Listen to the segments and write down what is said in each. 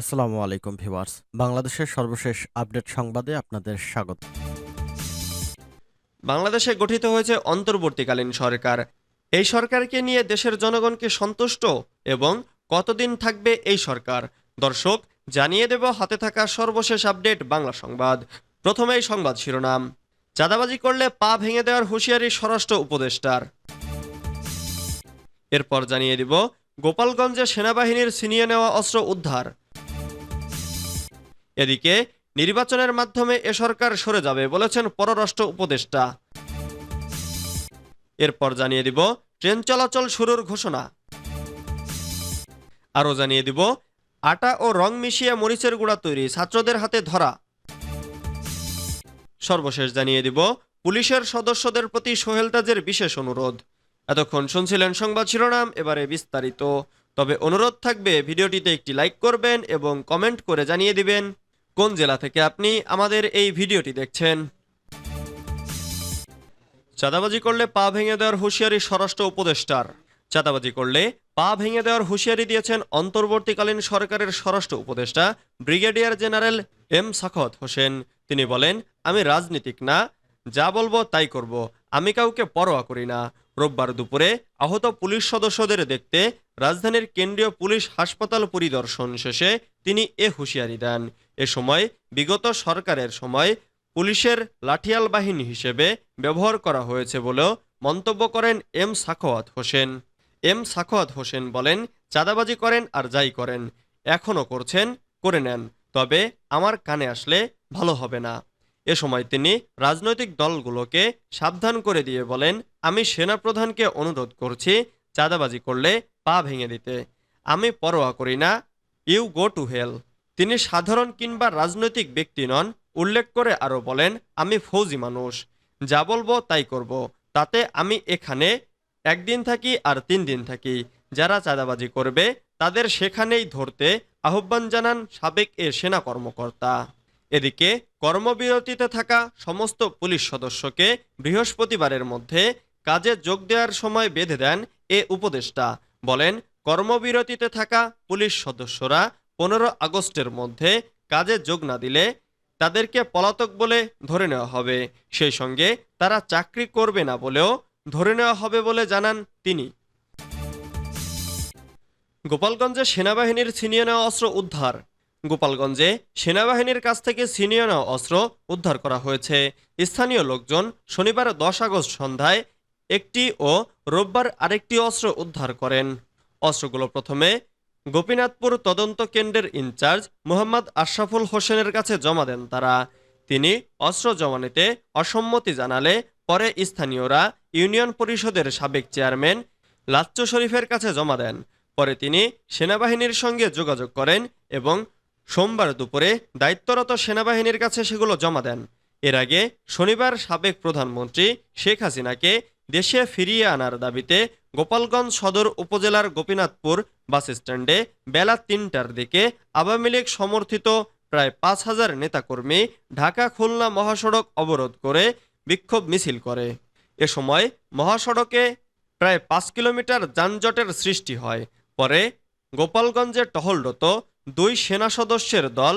আসসালামু আলাইকুম ভিউয়ার্স। বাংলাদেশের সর্বশেষ আপডেট সংবাদে আপনাদের স্বাগত। বাংলাদেশে গঠিত হয়েছে অন্তর্বর্তীকালীন সরকার। এই সরকারকে নিয়ে দেশের জনগণকে সন্তুষ্ট এবং কতদিন থাকবে এই সরকার? দর্শক, জানিয়ে দেব হাতে থাকা সর্বশেষ আপডেট বাংলা সংবাদ। প্রথমেই সংবাদ শিরোনাম। চাঁদাবাজি করলে পা ভেঙে দেওয়ার হুঁশিয়ারি স্বরাষ্ট্র উপদেষ্টার। এরপর জানিয়ে দিব, গোপালগঞ্জে সেনাবাহিনীর ছিনিয়ে নেওয়া অস্ত্র উদ্ধার। এদিকে নির্বাচনের মাধ্যমে এ সরকার সরে যাবে বলেছেন পররাষ্ট্র উপদেষ্টা। এরপর জানিয়ে দিব ট্রেন চলাচল শুরুর ঘোষণা। আরও জানিয়ে দিব, আটা ও রং মিশিয়ে মরিচের গুঁড়া তৈরি, ছাত্রদের হাতে ধরা। সর্বশেষ জানিয়ে দিব, পুলিশের সদস্যদের প্রতি সোহেল তাজের বিশেষ অনুরোধ। এতক্ষণ শুনছিলেন সংবাদ শিরোনাম, এবারে বিস্তারিত। তবে অনুরোধ থাকবে, ভিডিওটিতে একটি লাইক করবেন এবং কমেন্ট করে জানিয়ে দিবেন। কোন জেলা থেকে আপনি আমাদের এই ভিডিওটি দেখছেন? চাঁদাবাজি করলে পা ভেঙে দেওয়ার হুঁশিয়ারি স্বরাষ্ট্র উপদেষ্টার। চাঁদাবাজি করলে পা ভেঙে দেওয়ার হুঁশিয়ারি দিয়েছেন অন্তর্বর্তীকালীন সরকারের স্বরাষ্ট্র উপদেষ্টা, brigadier general M Sakhawat Hossain. তিনি বলেন, আমি রাজনীতিক না, যা বলব তাই করব। আমি কাউকে পরোয়া করি না। রোববার দুপুরে আহত পুলিশ সদস্যদের দেখতে রাজধানীর কেন্দ্রীয় পুলিশ হাসপাতাল পরিদর্শন শেষে তিনি এ হুঁশিয়ারি দেন। এ সময়, বিগত সরকারের সময় পুলিশের লাঠিয়াল বাহিনী হিসেবে ব্যবহার করা হয়েছে বলেও মন্তব্য করেন এম সাখোয়াত হোসেন। এম সাখোয়াত হোসেন বলেন, চাঁদাবাজি করেন আর যাই করেন, এখনও করছেন, করে নেন, তবে আমার কানে আসলে ভালো হবে না। এ সময় তিনি রাজনৈতিক দলগুলোকে সাবধান করে দিয়ে বলেন, আমি সেনাপ্রধানকে অনুরোধ করছি, চাঁদাবাজি করলে পা ভেঙে দিতে। আমি পরোয়া করি না। You go to hell. তিনি সাধারণ কিংবা রাজনৈতিক ব্যক্তি নন, উল্লেখ করে আরও বলেন, আমি ফৌজি মানুষ। যা বলব তাই করব। তাতে আমি এখানে একদিন থাকি আর তিন দিন থাকি। যারা চাঁদাবাজি করবে, তাদের সেখানেই ধরতে আহ্বান জানান সাবেক এ সেনা কর্মকর্তা। এদিকে কর্মবিরতিতে থাকা সমস্ত পুলিশ সদস্যকে বৃহস্পতিবারের মধ্যে কাজে যোগ দেওয়ার সময় বেঁধে দেন এ উপদেষ্টা। বলেন, কর্মবিরতিতে থাকা পুলিশ সদস্যরা পনেরো আগস্টের মধ্যে কাজে যোগ না দিলে তাদেরকে পলাতক বলে ধরে নেওয়া হবে। সেই সঙ্গে তারা চাকরি করবে না বলেও ধরে নেওয়া হবে বলে জানান তিনি। গোপালগঞ্জে সেনাবাহিনীর ছিনিয়ে নেওয়া অস্ত্র উদ্ধার গোপালগঞ্জে সেনাবাহিনীর কাছ থেকে ছিনিয়ে নেওয়া অস্ত্র উদ্ধার করা হয়েছে। স্থানীয় লোকজন শনিবার দশ আগস্ট সন্ধ্যায় একটি ও রোববার আরেকটি অস্ত্র উদ্ধার করেন। অস্ত্রগুলো প্রথমে গোপীনাথপুর তদন্ত কেন্দ্রের ইনচার্জ মোহাম্মদ আশরাফুল হোসেনের কাছে জমা দেন তারা। তিনি অস্ত্র জমা নিতে অসম্মতি জানালে পরে স্থানীয়রা ইউনিয়ন পরিষদের সাবেক চেয়ারম্যান লাচ্চু শরীফের কাছে জমা দেন। পরে তিনি সেনাবাহিনীর সঙ্গে যোগাযোগ করেন এবং সোমবার দুপুরে দায়িত্বরত সেনাবাহিনীর কাছে সেগুলো জমা দেন। এর আগে শনিবার সাবেক প্রধানমন্ত্রী শেখ হাসিনাকে দেশে ফিরিয়ে আনার দাবিতে গোপালগঞ্জ সদর উপজেলার গোপীনাথপুর বাস স্ট্যান্ডে বেলা তিনটার দিকে আওয়ামী লীগ সমর্থিত প্রায় পাঁচ হাজার নেতাকর্মী ঢাকা খুলনা মহাসড়ক অবরোধ করে বিক্ষোভ মিছিল করে। এ সময় মহাসড়কে প্রায় পাঁচ কিলোমিটার যানজটের সৃষ্টি হয়। পরে গোপালগঞ্জে টহলরত দুই সেনা সদস্যের দল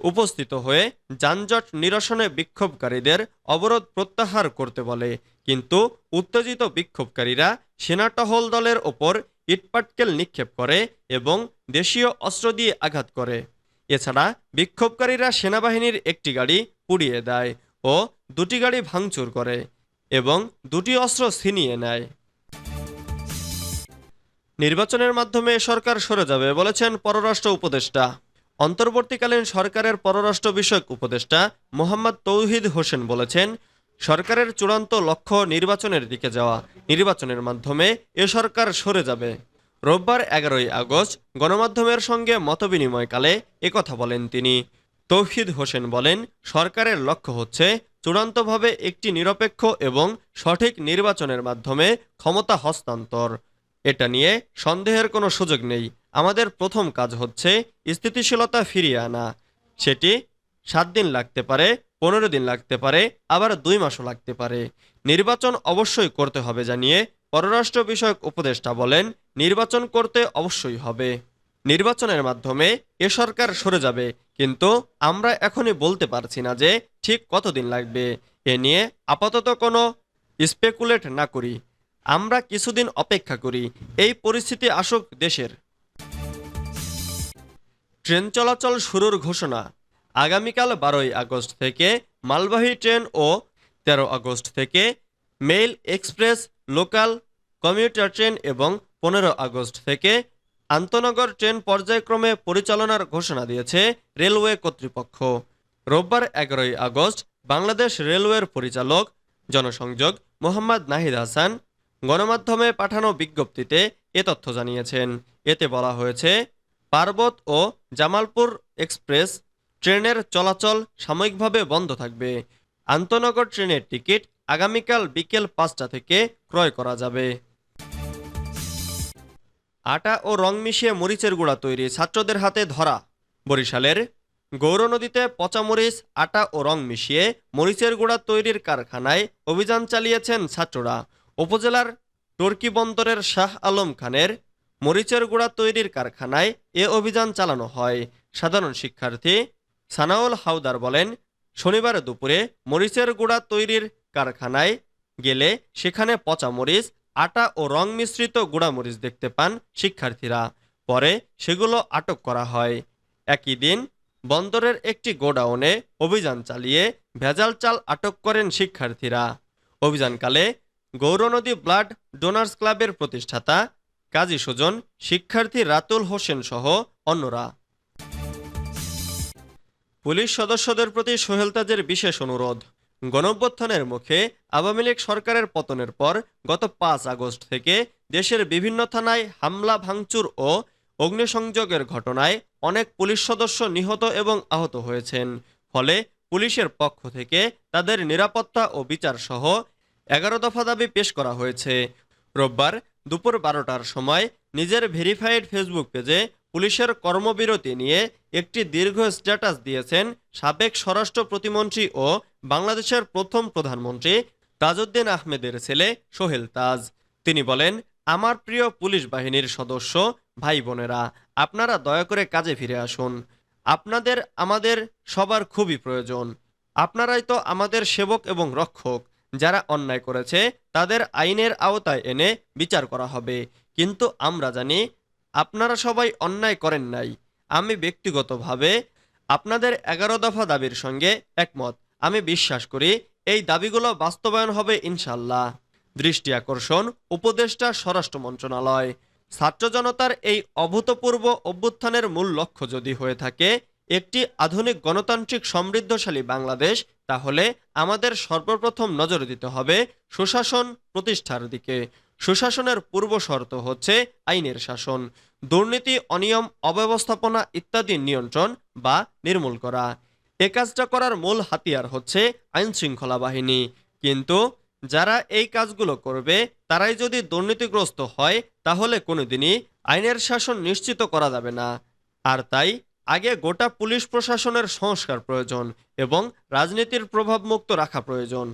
উপস্থিত হয়ে যানজট নিরসনে বিক্ষোভকারীদের অবরোধ প্রত্যাহার করতে বলে। কিন্তু উত্তেজিত বিক্ষোভকারীরা সেনা টহল দলের ওপর ইটপাটকেল নিক্ষেপ করে এবং দেশীয় অস্ত্র দিয়ে আঘাত করে। এছাড়া বিক্ষোভকারীরা সেনাবাহিনীর একটি গাড়ি পুড়িয়ে দেয় ও দুটি গাড়ি ভাঙচুর করে এবং দুটি অস্ত্র ছিনিয়ে নেয়। নির্বাচনের মাধ্যমে সরকার সরে যাবে বলেছেন পররাষ্ট্র উপদেষ্টা। অন্তর্বর্তীকালীন সরকারের পররাষ্ট্র বিষয়ক উপদেষ্টা মোহাম্মদ তৌহিদ হোসেন বলেছেন, সরকারের চূড়ান্ত লক্ষ্য নির্বাচনের দিকে যাওয়া। নির্বাচনের মাধ্যমে এ সরকার সরে যাবে। রোববার এগারোই আগস্ট গণমাধ্যমের সঙ্গে মতবিনিময়কালে একথা বলেন তিনি। তৌহিদ হোসেন বলেন, সরকারের লক্ষ্য হচ্ছে চূড়ান্তভাবে একটি নিরপেক্ষ এবং সঠিক নির্বাচনের মাধ্যমে ক্ষমতা হস্তান্তর। এটা নিয়ে সন্দেহের কোনো সুযোগ নেই। আমাদের প্রথম কাজ হচ্ছে স্থিতিশীলতা ফিরিয়ে আনা। সেটি সাত দিন লাগতে পারে, পনেরো দিন লাগতে পারে, আবার দুই মাসও লাগতে পারে। নির্বাচন অবশ্যই করতে হবে জানিয়ে পররাষ্ট্র বিষয়ক উপদেষ্টা বলেন, নির্বাচন করতে অবশ্যই হবে। নির্বাচনের মাধ্যমে এ সরকার সরে যাবে, কিন্তু আমরা এখনই বলতে পারছি না যে ঠিক কতদিন লাগবে। এ নিয়ে আপাতত কোনো স্পেকুলেট না করি। আমরা কিছুদিন অপেক্ষা করি, এই পরিস্থিতি আসুক দেশের। ট্রেন চলাচল শুরুর ঘোষণা। আগামীকাল বারোই আগস্ট থেকে মালবাহী ট্রেন ও তেরো আগস্ট থেকে mail express, local commuter train এবং পনেরো আগস্ট থেকে আন্তনগর ট্রেন পর্যায়ক্রমে পরিচালনার ঘোষণা দিয়েছে রেলওয়ে কর্তৃপক্ষ। রোববার এগারোই আগস্ট বাংলাদেশ রেলওয়ের পরিচালক, জনসংযোগ মোহাম্মদ নাহিদ হাসান গণমাধ্যমে পাঠানো বিজ্ঞপ্তিতে এ তথ্য জানিয়েছেন। এতে বলা হয়েছে, পার্বত ও জামালপুর এক্সপ্রেস ট্রেনের চলাচল সাময়িকভাবে বন্ধ থাকবে। আন্তনগর ট্রেনের টিকিট আগামীকাল বিকেল পাঁচটা থেকে ক্রয় করা যাবে। আটা ও রং মিশিয়ে মরিচের গুঁড়া তৈরি ছাত্রদের হাতে ধরা। বরিশালের গৌরনদীতে পচা মরিচ, আটা ও রং মিশিয়ে মরিচের গুঁড়া তৈরির কারখানায় অভিযান চালিয়েছেন ছাত্ররা। উপজেলার টর্কি বন্দরের শাহ আলম খানের মরিচের গুঁড়া তৈরির কারখানায় এ অভিযান চালানো হয়। সাধারণ শিক্ষার্থী সানাউল হাওদার বলেন, শনিবার দুপুরে মরিচের গুঁড়া তৈরির কারখানায় গেলে সেখানে পচা মরিচ, আটা ও রং মিশ্রিত গুঁড়া মরিচ দেখতে পান শিক্ষার্থীরা। পরে সেগুলো আটক করা হয়। একই দিন বন্দরের একটি গোডাউনে অভিযান চালিয়ে ভেজাল চাল আটক করেন শিক্ষার্থীরা। অভিযানকালে গৌরনদী ব্লাড ডোনার্স ক্লাবের প্রতিষ্ঠাতা কাজী সুজন, শিক্ষার্থী রাতুল হোসেন সহ অন্যরা। পুলিশ সদস্যদের প্রতি সোহেল তাজের বিশেষ অনুরোধ। গণঅভ্যুত্থানের মুখে আওয়ামী লীগ সরকারের পতনের পর গত পাঁচ আগস্ট থেকে দেশের বিভিন্ন থানায় হামলা, ভাঙচুর ও অগ্নিসংযোগের ঘটনায় অনেক পুলিশ সদস্য নিহত এবং আহত হয়েছেন। ফলে পুলিশের পক্ষ থেকে তাদের নিরাপত্তা ও বিচার সহ এগারো দফা দাবি পেশ করা হয়েছে। রোববার দুপুর বারোটার সময় নিজের ভেরিফাইড ফেসবুক পেজে পুলিশের কর্মবিরতি নিয়ে একটি দীর্ঘ স্ট্যাটাস দিয়েছেন সাবেক স্বরাষ্ট্র প্রতিমন্ত্রী ও বাংলাদেশের প্রথম প্রধানমন্ত্রী তাজউদ্দিন আহমেদের ছেলে সোহেল তাজ। তিনি বলেন, আমার প্রিয় পুলিশ বাহিনীর সদস্য ভাই বোনেরা আপনারা দয়া করে কাজে ফিরে আসুন। আপনাদের, আমাদের সবার খুবই প্রয়োজন। আপনারাই তো আমাদের সেবক এবং রক্ষক। যারা অন্যায় করেছে, তাদের আইনের আওতায় এনে বিচার করা হবে। কিন্তু আমরা জানি, আপনারা সবাই অন্যায় করেন নাই। আমি ব্যক্তিগতভাবে আপনাদের এগারো দফা দাবির সঙ্গে একমত। আমি বিশ্বাস করি, এই দাবিগুলো বাস্তবায়ন হবে ইনশাল্লাহ দৃষ্টি আকর্ষণ, উপদেষ্টা স্বরাষ্ট্র মন্ত্রণালয়। ছাত্র জনতার এই অভূতপূর্ব অভ্যুত্থানের মূল লক্ষ্য যদি হয়ে থাকে একটি আধুনিক গণতান্ত্রিক সমৃদ্ধশালী বাংলাদেশ, তাহলে আমাদের সর্বপ্রথম নজর দিতে হবে সুশাসন প্রতিষ্ঠার দিকে। সুশাসনের পূর্ব শর্ত হচ্ছে আইনের শাসন, দুর্নীতি, অনিয়ম, অব্যবস্থাপনা ইত্যাদি নিয়ন্ত্রণ বা নির্মূল করা। এ কাজটা করার মূল হাতিয়ার হচ্ছে আইন শৃঙ্খলা বাহিনী। কিন্তু যারা এই কাজগুলো করবে, তারাই যদি দুর্নীতিগ্রস্ত হয়, তাহলে কোনোদিনই আইনের শাসন নিশ্চিত করা যাবে না। আর তাই আগে গোটা পুলিশ প্রশাসনের সংস্কার প্রয়োজন এবং রাজনীতির প্রভাবমুক্ত রাখা প্রয়োজন।